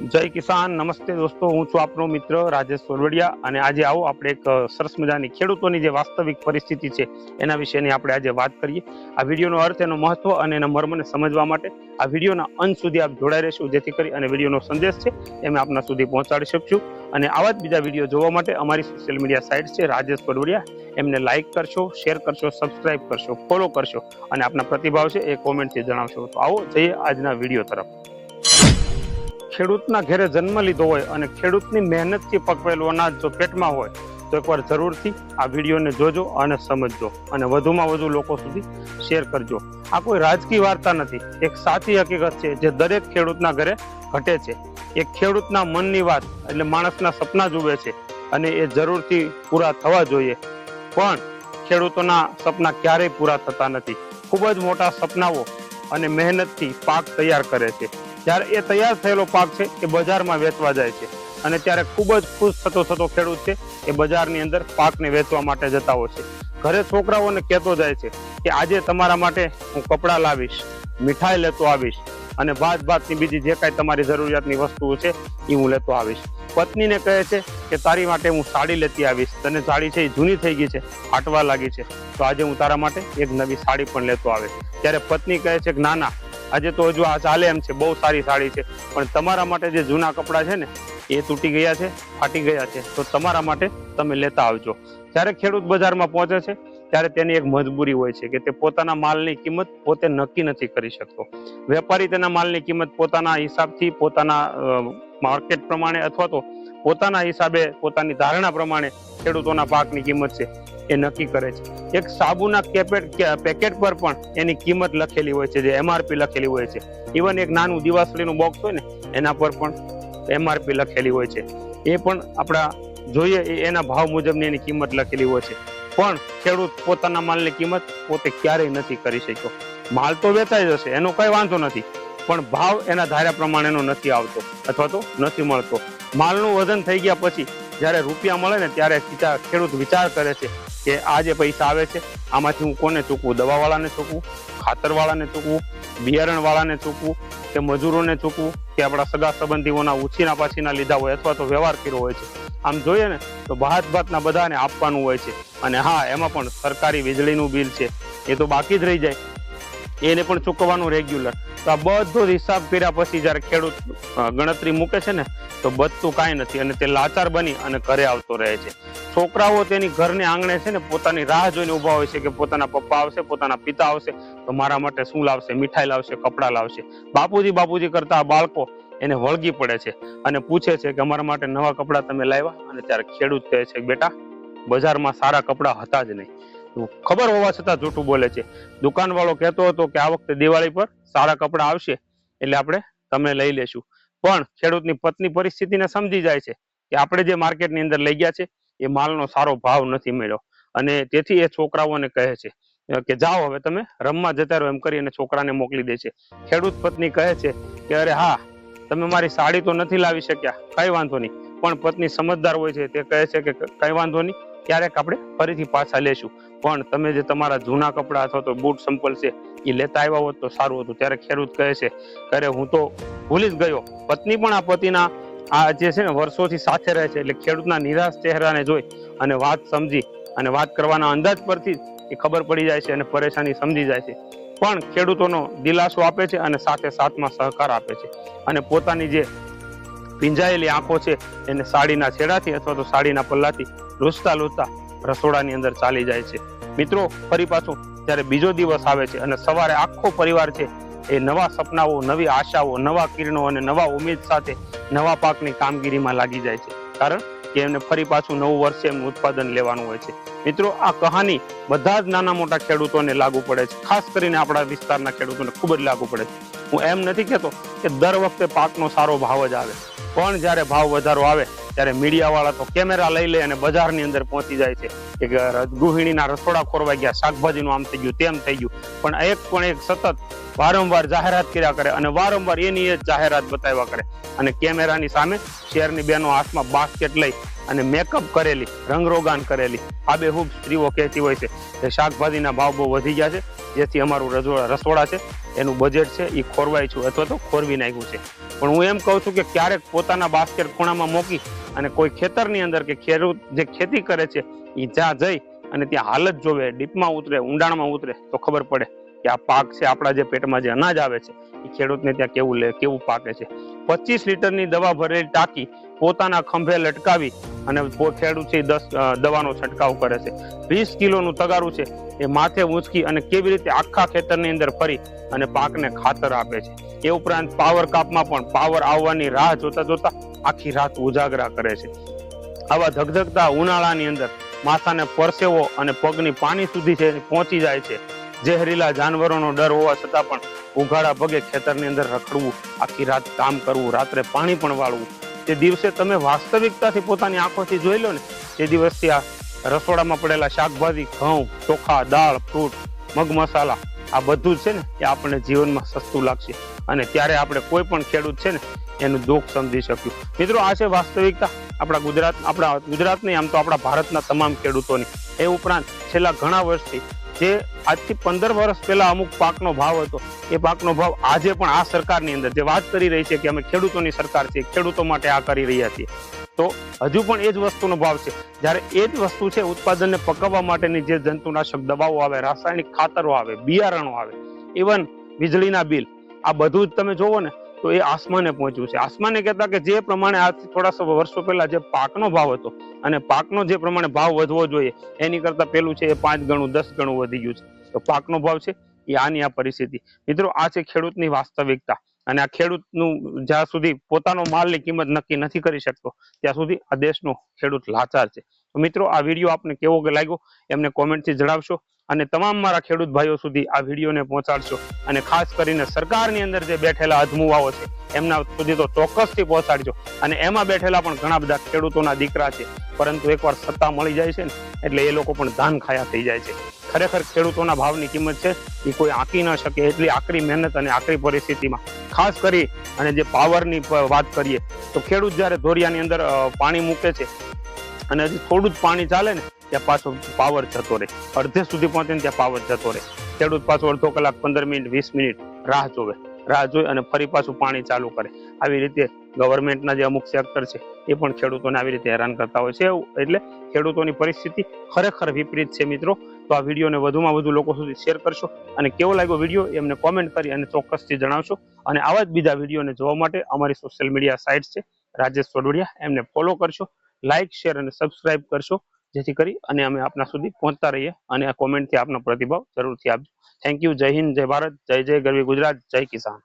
જય કિસાન, નમસ્તે દોસ્તો, હું છું આપનો મિત્ર રાજેશ સોરવડિયા અને આજે આવો આપણે એક સરસ મજાની ખેડૂતોની જે વાસ્તવિક પરિસ્થિતિ છે એના વિશેની આપણે આજે વાત કરીએ. આ વિડીયોનો અર્થ એનો મહત્વ અને એના મર્મને સમજવા માટે આ વિડીયોના અંત સુધી આપ જોડાઈ રહેશું, જેથી કરી અને વિડીયોનો સંદેશ છે એમ આપના સુધી પહોંચાડી શકશું. અને આવા જ બીજા વીડિયો જોવા માટે અમારી સોશિયલ મીડિયા સાઇટ છે રાજેશ સોરવડિયા. એમને લાઇક કરશો શેર કરશો સબસ્ક્રાઇબ કરશો ફોલો કરશો અને આપના પ્રતિભાવ છે એ કોમેન્ટથી જણાવશો. તો આવો જઈએ આજના વીડિયો તરફ. ખેડૂતના ઘરે જન્મ લીધો હોય અને ખેડૂતની મહેનતથી પકવેલું અનાજ જો પેટમાં હોય, તો એકવાર જરૂરથી આ વિડીયોને જોજો અને સમજજો અને વધુમાં વધુ લોકો સુધી શેર કરજો. આ કોઈ રાજકીય વાર્તા નથી. એક સાચી હકીકત છે જે દરેક ખેડૂતના ઘરે ઘટે છે. એક ખેડૂતના મનની વાત એટલે માણસના સપના જુએ છે અને એ જરૂરથી પૂરા થવા જોઈએ. પણ ખેડૂતોના સપના ક્યારેય પૂરા થતા નથી. ખૂબ જ મોટા સપનાઓ અને મહેનતથી પાક તૈયાર કરે છે. જ્યારે એ તૈયાર થયેલો પાક છે, એ બજારમાં વેચવા જાય છે. અને ત્યારે ખૂબ જ ખુશ થતો થતો ખેડૂત છે, એ બજારની અંદર પાકને વેચવા માટે જતા હોય છે. ઘરે છોકરાઓને કહેતો જાય છે કે, આજે તમારા માટે હું કપડાં લાવીશ, મીઠાઈ લેતો આવીશ અને ભાત ભાતની બીજી જે કાંઈ તમારી જરૂરિયાતની વસ્તુઓ છે એ હું લેતો આવીશ. પત્નીને કહે છે કે, તારી માટે હું સાડી લેતી આવીશ. તને સાડી છે એ જૂની થઈ ગઈ છે ફાટવા લાગી છે. તો આજે હું તારા માટે એક નવી સાડી પણ લેતો આવીશ ત્યારે પત્ની કહે છે કે, ના ના આજે તો હજુ આ ચાલે એમ છે, બહુ સારી સાડી છે. પણ તમારા માટે જે જૂના કપડાં છે ને, એ તૂટી ગયા છે, ફાટી ગયા છે. તો તમારા માટે તમે લેતા આવજો. જ્યારે ખેડૂત બજારમાં પહોંચે છે, ત્યારે તેની એક મજબૂરી હોય છે કે તે પોતાના માલની કિંમત પોતે નક્કી નથી કરી શકતો. વેપારી તેના માલની કિંમત પોતાના હિસાબથી પોતાના માર્કેટ પ્રમાણે અથવા તો પોતાના હિસાબે પોતાની ધારણા પ્રમાણે ખેડૂતોના પાકની કિંમત છે. એ નક્કી કરે છે. એક સાબુના કેપેટ પેકેટ પર પણ એની કિંમત લખેલી હોય છે, જે એમઆરપી લખેલી હોય છે. ઇવન એક નાનું દિવાસળીનું બોક્સ હોય ને, એના પર પણ એમઆરપી લખેલી હોય છે. એ પણ આપણા જોઈએ એના ભાવ મુજબની એની કિંમત લખેલી હોય છે. પણ ખેડૂત પોતાના માલની કિંમત પોતે ક્યારેય નથી કરી શક્યો. માલ તો વેચાઈ જશે, એનો કઈ વાંધો નથી. પણ ભાવ એના ધાર્યા પ્રમાણેનો નથી આવતો, અથવા તો નથી મળતો. માલનું વજન થઈ ગયા પછી જ્યારે રૂપિયા મળે ને ત્યારે ખેડૂત વિચાર કરે છે કે આ જે પૈસા આવે છે, આમાંથી હું કોને ચૂકવું? દવાવાળાને ચૂકવું? ખાતરવાળાને ચૂકવું? બિયારણવાળાને ચૂકવું? કે મજૂરોને ચૂકવું? કે આપણા સગા સંબંધીઓના ઉછીના પાછીના લીધા હોય અથવા તો વ્યવહાર કર્યો હોય છે. આમ જોઈએ ને, તો ભાત ભાતના બધાને આપવાનું હોય છે. અને હા, એમાં પણ સરકારી વીજળીનું બિલ છે. એ તો બાકી જ રહી જાય. એને પણ ચૂકવવાનું રેગ્યુલર તો આ બધો હિસાબ કર્યા પછી જ્યારે ખેડૂત ગણતરી મૂકે છે ને, તો બધું કાંઈ નથી અને તે લાચાર બની અને ઘરે આવતો રહે છે. છોકરાઓ તેની ઘરને આંગણે છે ને, પોતાની રાહ જોઈને ઊભા હોય છે કે પોતાના પપ્પા આવશે, પોતાના પિતા આવશે, તો મારા માટે શું લાવશે? મીઠાઈ લાવશે, કપડાં લાવશે? બાપુજી બાપુજી કરતા બાળકો એને વળગી પડે છે અને પૂછે છે કે અમારા માટે નવા કપડાં તમે લાવ્યા? અને ત્યારે ખેડૂત કહે છે બેટા, બજારમાં સારા કપડાં હતા જ નહીં. ખબર હોવા છતાં જૂઠું બોલે છે. દુકાનવાળો કહેતો હતો કે આ વખતે દિવાળી પર સારા કપડાં આવશે એટલે આપણે તમે લઈ લેશું. પણ ખેડૂતની પત્ની પરિસ્થિતિને સમજી જાય છે કે આપણે જે માર્કેટની અંદર લઈ ગયા છે, એ માલનો સારો ભાવ નથી મળ્યો. અને તેથી એ છોકરાઓને કહે છે કે જાઓ હવે તમે રમવા જતા રહો એમ કરી અને છોકરાને મોકલી દે છે. ખેડૂત પત્ની કહે છે કે અરે હા, તમે મારી સાડી તો નથી લાવી શક્યા, કઈ વાંધો નહીં. પણ પત્ની સમજદાર હોય છે તે કહે છે કે, કઈ વાંધો નહીં. ક્યારેક આપણે ફરીથી પાછા લેશું. પણ તમે જે તમારા જૂના કપડાં અથવા તો બૂટ સંપલ છે એ લેતા આવ્યા હોત તો સારું હતું. ત્યારે ખેડૂત કહે છે, અરે, હું તો ભૂલી જ ગયો. પત્ની પણ આ પતિના આ જે છે ને, વર્ષોથી સાથે રહે છે. એટલે ખેડૂતના નિરાશ ચહેરાને જોઈ અને વાત સમજી અને વાત કરવાના અંદાજ પરથી એ ખબર પડી જાય છે અને પરેશાની સમજી જાય છે. પણ ખેડૂતોનો દિલાસો આપે છે અને સાથે સાથમાં સહકાર આપે છે. અને પોતાની જે ભીંજાયેલી આંખો છે, એને સાડીના છેડાથી અથવા તો સાડીના પલ્લાથી લૂછતા લૂછતા રસોડાની અંદર ચાલી જાય છે. મિત્રો, ફરી પાછું જ્યારે બીજો દિવસ આવે છે અને સવારે આખો પરિવાર છે, એ નવા સપનાઓ, નવી આશાઓ, નવા કિરણો અને નવા ઉમેદ સાથે નવા પાકની કામગીરીમાં લાગી જાય છે. કારણ કે એમને ફરી પાછું નવું વર્ષે એમનું ઉત્પાદન લેવાનું હોય છે. મિત્રો, આ કહાની બધા જ નાના મોટા ખેડૂતોને લાગુ પડે છે. ખાસ કરીને આપણા વિસ્તારના ખેડૂતોને ખૂબ જ લાગુ પડે છે. હું એમ નથી કહેતો કે દર વખતે પાકનો સારો ભાવ જ આવે. પણ જ્યારે ભાવ વધારો આવે, ત્યારે મીડિયાવાળા તો કેમેરા લઈ લે અને બજારની અંદર પહોંચી જાય છે. કે ગૃહિણીના રસોડા ખોરવાઈ ગયા, શાકભાજીનું આમ થઈ ગયું, તેમ થઈ ગયું. પણ એક પણ એક સતત વારંવાર જાહેરાત કર્યા કરે અને વારંવાર એની જ જાહેરાત બતાવ્યા કરે. અને કેમેરાની સામે શેરની બેનો હાથમાં બાસ્કેટ લઈ અને મેકઅપ કરેલી, રંગરોગાન કરેલી. આબેહૂબ સ્ત્રીઓ કહેતી હોય છે કે શાકભાજીના ભાવ બહુ વધી ગયા છે. જેથી અમારું રસોડા છે. એનું બજેટ છે એ ખોરવાય છું, અથવા તો ખોરવી નાખ્યું છે. પણ હું એમ કહું છું કે ક્યારેક પોતાના બાસ્કેટ ખૂણામાં મૂકી અને કોઈ ખેતરની અંદર કે ખેડૂત જે ખેતી કરે છે એ જ્યાં જઈ અને ત્યાં હાલત જોવે, ડીપમાં ઉતરે, ઊંડાણમાં ઉતરે, તો ખબર પડે. કે આ પાક છે, આપણા જે પેટમાં જે અનાજ આવે છે, એ ખેડૂતને ત્યાં કેવું લે, કેવું પાકે છે. પચીસ લીટરની દવા ભરેલી ટાંકી પોતાના ખંભે લટકાવી અને ખેડૂત છે દસ દવાનો છંટકાવ કરે છે. વીસ કિલોનું તગારું છે, એ માથે ઊંચકી અને કેવી રીતે આખા ખેતરની અંદર ફરી અને પાકને ખાતર આપે છે. એ ઉપરાંત પાવર કાપમાં પણ પાવર આવવાની રાહ જોતા જોતા આખી રાત ઉજાગરા કરે છે. આવા ધગધગતા ઉનાળાની અંદર માથાને પરસેવો અને પગની પાણી સુધી છે પહોંચી જાય છે ઝેરીલા જાનવરોનો ડર હોવા છતાં પણ ઉઘાડા પગે ખેતરની અંદર રખડવું, આખી રાત કામ કરવું, રાત્રે પાણી પણ વાળવું. તે દિવસે તમે વાસ્તવિકતાથી પોતાની આંખોથી જોઈ લો ને, તે દિવસથી આ રસોડામાં પડેલા શાકભાજી, ઘઉં, ચોખા, દાળ, ફ્રૂટ, મગ મસાલા, આ બધું છે ને એ આપણને જીવનમાં સસ્તું લાગશે. અને ત્યારે આપણે કોઈ પણ ખેડૂત છે ને, એનું દુઃખ સમજી શક્યું મિત્રો, આ છે વાસ્તવિકતા. આપણા ગુજરાત આપણા ગુજરાત નહીં, આમ તો આપણા ભારતના તમામ ખેડૂતોની. એ ઉપરાંત છેલ્લા ઘણા વર્ષથી જે આજથી પંદર વર્ષ પહેલા અમુક પાકનો ભાવ હતો, એ પાકનો ભાવ આજે પણ આ સરકારની અંદર જે વાત કરી રહી છે કે અમે ખેડૂતોની સરકાર છે ખેડૂતો માટે આ કરી રહ્યા છીએ. તો હજુ પણ એ જ વસ્તુનો ભાવ છે. જ્યારે એ જ વસ્તુ છે ઉત્પાદનને પકવવા માટેની જે જંતુનાશક દવાઓ આવે, રાસાયણિક ખાતરો આવે, બિયારણો આવે ઇવન વીજળીના બિલ, આ બધું જ તમે જોવો ને તો એ આસમાને પહોંચ્યું છે. આસમાને કહેતા કે જે પ્રમાણે આજથી થોડા વર્ષો પહેલા જે પાકનો ભાવ હતો અને પાકનો જે પ્રમાણે ભાવ વધવો જોઈએ, એની કરતા પેલું છે એ પાંચ ગણું, દસ ગણું વધી ગયું છે. તો પાકનો ભાવ છે એ આની આ પરિસ્થિતિ. મિત્રો, આ છે ખેડૂતની વાસ્તવિકતા અને આ ખેડૂતનું જ્યાં સુધી પોતાનો માલની કિંમત નક્કી નથી કરી શકતો, ત્યાં સુધી આ દેશનો ખેડૂત લાચાર છે. તો મિત્રો, આ વીડિયો આપને કેવો કે લાગ્યો? એમને કોમેન્ટથી જણાવશો. અને તમામ મારા ખેડૂત ભાઈઓ સુધી આ વિડીયોને પહોંચાડશો. અને ખાસ કરીને સરકારની અંદર જે બેઠેલા અધમુવાઓ છે, એમના સુધી તો ચોક્કસથી પહોંચાડજો. અને એમાં બેઠેલા પણ ઘણા બધા ખેડૂતોના દીકરા છે. પરંતુ એકવાર સત્તા મળી જાય છે ને, એટલે એ લોકો પણ ધાન ખાયા થઈ જાય છે. ખરેખર ખેડૂતોના ભાવની કિંમત છે, એ કોઈ આંકી ન શકે એટલી આકરી મહેનત અને આકરી પરિસ્થિતિમાં. ખાસ કરી અને જે પાવરની વાત કરીએ, તો ખેડૂત જ્યારે ધોરિયાની અંદર પાણી મૂકે છે અને હજી થોડું જ પાણી ચાલે ને ત્યાં પાછો પાવર જતો રહે. અડધે સુધી પહોંચે ને ત્યાં પાવર જતો રહે. ખેડૂત પાછો અડધો કલાક, પંદર મિનિટ, વીસ મિનિટ રાહ જોવે. રાહ જોઈ અને ફરી પાછું પાણી ચાલુ કરે. આવી રીતે ગવર્મેન્ટના જે અમુક સેક્ટર છે, એ પણ ખેડૂતોને આવી રીતે હેરાન કરતા હોય છે. એટલે ખેડૂતોની પરિસ્થિતિ ખરેખર વિપરીત છે મિત્રો. તો આ વિડીયોને વધુમાં વધુ લોકો સુધી શેર કરશો. અને કેવો લાગ્યો વીડિયો એમને કોમેન્ટ કરી અને ચોક્કસથી જણાવશો. અને આવા જ બીજા વિડીયોને જોવા માટે અમારી સોશિયલ મીડિયા સાઇટ છે, રાજેશ સોડોડિયા એમને ફોલો કરશો લાઇક શેર અને સબસ્ક્રાઇબ કરશો. જેથી કરી અને અમે આપના સુધી પહોંચતા રહીએ અને આ કોમેન્ટથી આપનો પ્રતિભાવ જરૂરથી આપજો. થેન્ક યુ જય હિન્દ, જય ભારત, જય જય ગરવી ગુજરાત, જય કિસાન.